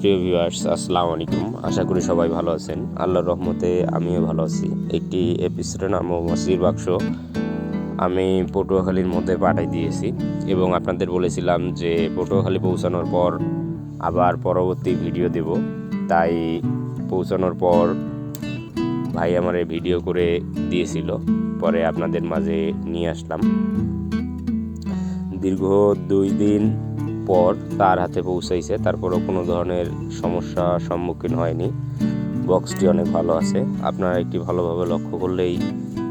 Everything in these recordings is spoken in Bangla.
প্রিয় ভিউয়ার্স আসসালামু আলাইকুম। আশা করি সবাই ভালো আছেন। আল্লাহর রহমতে আমিও ভালো আছি। একটি এপিসোডের নাম মসজির বাক্স। আমি পটুয়াখালীর মধ্যে পাঠাই দিয়েছি এবং আপনাদের বলেছিলাম যে পটুয়াখালী পৌঁছানোর পর আবার পরবর্তী ভিডিও দেব। তাই পৌঁছানোর পর ভাই আমার ভিডিও করে দিয়েছিল। পরে আপনাদের মাঝে নিয়ে আসলাম। দীর্ঘ দুই দিন পর তার হাতে পৌঁছাইছে। তারপরও কোনো ধরনের সমস্যা সম্মুখীন হয়নি। বক্সটি অনেক ভালো আছে। আপনারা একটি ভালোভাবে লক্ষ্য করলেই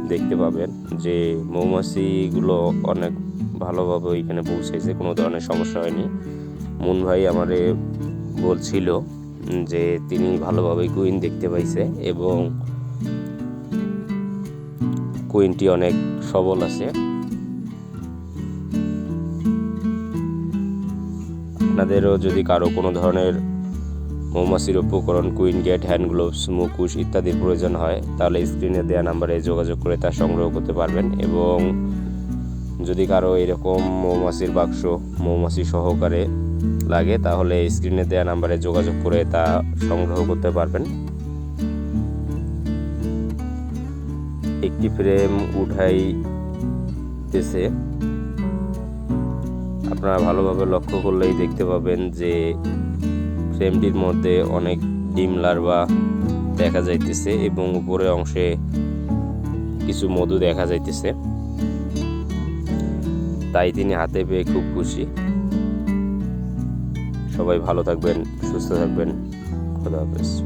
দেখতে পাবেন যে মৌমাছিগুলো অনেক ভালোভাবে ওইখানে পৌঁছেছে কোনো ধরনের সমস্যা হয়নি। মুন ভাই আমারে বলছিল যে তিনি ভালোভাবে কুইন দেখতে পাইছে এবং কুইনটি অনেক সবল আছে। আপনাদেরও যদি কারও কোনো ধরনের মৌমাছির উপকরণ, কুইন গেট, হ্যান্ড গ্লোভস মুকুশ ইত্যাদির প্রয়োজন হয়, তাহলে স্ক্রিনে দেওয়া নাম্বারে যোগাযোগ করে তা সংগ্রহ করতে পারবেন। এবং যদি কারও এরকম মৌমাছির বাক্স, মৌমাছি সহকারে লাগে, তাহলে স্ক্রিনে দেওয়া নাম্বারে যোগাযোগ করে তা সংগ্রহ করতে পারবেন। একটি ফ্রেম উঠাইতেছে। আপনারা ভালোভাবে লক্ষ্য করলেই দেখতে পাবেন যে ফ্রেমটির মধ্যে অনেক ডিম লার্ভা দেখা যাইতেছে এবং উপরের অংশে কিছু মধু দেখা যাইতেছে। তাই তিনি হাতে পেয়ে খুব খুশি। সবাই ভালো থাকবেন, সুস্থ থাকবেন। খোদা হাফেজ।